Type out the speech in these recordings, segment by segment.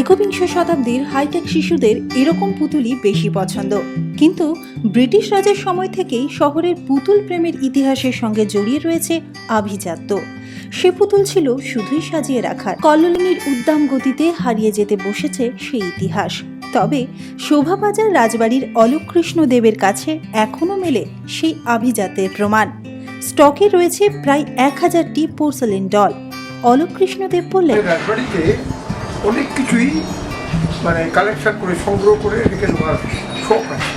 একবিংশ শতাব্দীর হাইটেক শিশুদের এরকম পুতুলই বেশি পছন্দ। কিন্তু ব্রিটিশ রাজের সময় থেকেই শহরের পুতুল প্রেমের ইতিহাসের সঙ্গে জড়িয়ে রয়েছে আভিজাত্য। সে পুতুল ছিল শুধুই সাজিয়ে রাখার। কল্লোলিনীর উদ্দাম গতিতে হারিয়ে যেতে বসেছে সেই ইতিহাস। তবে শোভাবাজার রাজবাড়ির অলোককৃষ্ণ দেবের কাছে এখনও মেলে সেই আভিজাতের প্রমাণ। স্টকে রয়েছে প্রায় এক হাজারটি পোর্সেলিন ডল অলোককৃষ্ণদেব বললেন রাজবাড়িতে অনেক কিছুই মানে কালেকশন করে, সংগ্রহ করে রেখে দেওয়ার শখ আছে।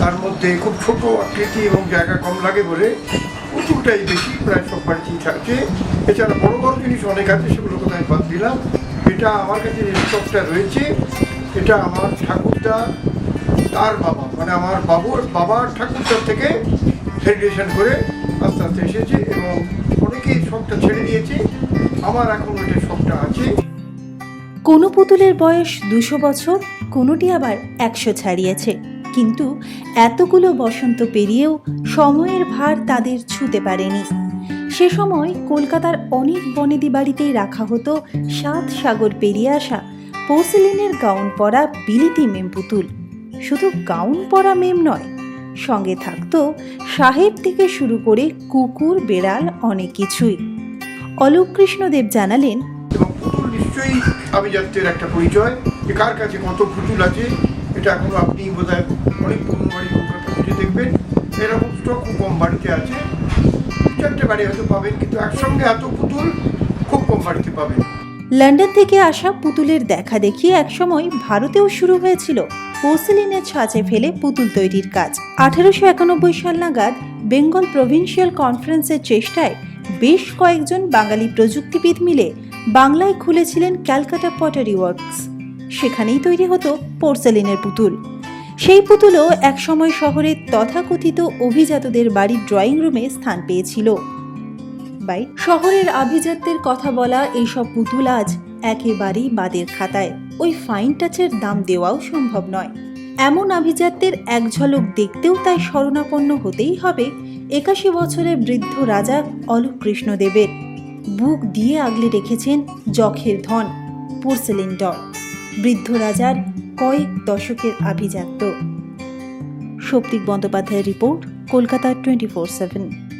তার মধ্যে খুব ছোট আকৃতি এবং জায়গা কম লাগে বলে পুতুলটাই বেশি, প্রায় সব বাড়িতেই থাকে। এছাড়া বড় বড় জিনিস অনেক আছে, সেগুলো কোথায় বাদ দিলাম। এটা আমার কাছে যে স্টকটা রয়েছে, এটা আমার ঠাকুরদা, তার বাবা মানে আমার বাবুর বাবার ঠাকুরদার থেকে হেরিটেশন করে আস্তে আস্তে এসেছে এবং অনেকেই শখটা ছেড়ে দিয়েছে। আমার এখন ওইটা শখটা আছে। কোনো পুতুলের বয়স দুশো বছর, কোনোটি আবার একশো ছাড়িয়েছে। কিন্তু এতগুলো বসন্ত পেরিয়েও সময়ের ভার তাদের ছুতে পারেনি। সে সময় কলকাতার অনেক বনেদি বাড়িতেই রাখা হতো সাত সাগর পেরিয়ে আসা পোর্সেলিনের গাউন পরা বিলিতি মেম পুতুল। শুধু গাউন পরা মেম নয়, সঙ্গে থাকতো সাহেব থেকে শুরু করে কুকুর, বেড়াল অনেক কিছুই। অলোক কৃষ্ণদেব জানালেন আভিজাত্যের একটা পরিচয় যে কার কাছে কত পুতুল আছে, এটা এখনও আপনি বোধহয় অনেক পুরনো বাড়ি কলকাতা খুঁজে দেখবেন। এরকম স্টক খুব কম বাড়িতে আছে। চারটে বাড়ি হয়তো পাবেন, কিন্তু একসঙ্গে এত পুতুল খুব কম বাড়িতে পাবেন। লন্ডন থেকে আসা পুতুলের দেখা দেখি একসময় ভারতেও শুরু হয়েছিল পোর্সেলিনের ছাঁচে ফেলে পুতুল তৈরির কাজ। আঠারোশো একানব্বই সাল নাগাদ বেঙ্গল প্রভিন্সিয়াল কনফারেন্সের চেষ্টায় বেশ কয়েকজন বাঙালি প্রযুক্তিবিদ মিলে বাংলায় খুলেছিলেন ক্যালকাটা পটারি ওয়ার্কস। সেখানেই তৈরি হতো পোর্সেলিনের পুতুল। সেই পুতুলও একসময় শহরের তথাকথিত অভিজাতদের বাড়ির ড্রয়িং রুমে স্থান পেয়েছিল। বাই, শহরের আভিজাত্যের কথা বলা এইসব পুতুল আজ একেবারেই বাদের খাতায়। ওই ফাইন টাচের দাম দেওয়াও সম্ভব নয়। এমন আভিজাত্যের এক ঝলক দেখতেও তাই শরণাপন্ন হতেই হবে একাশি বছরের বৃদ্ধ রাজা অলোক কৃষ্ণদেবের বুক দিয়ে আগলে রেখেছেন যখের ধন পোর্সেলিন ডল বৃদ্ধ রাজার কয়েক দশকের আভিজাত্য। সৌপ্তিক বন্দ্যোপাধ্যায়ের report, Kolkata twenty four seven.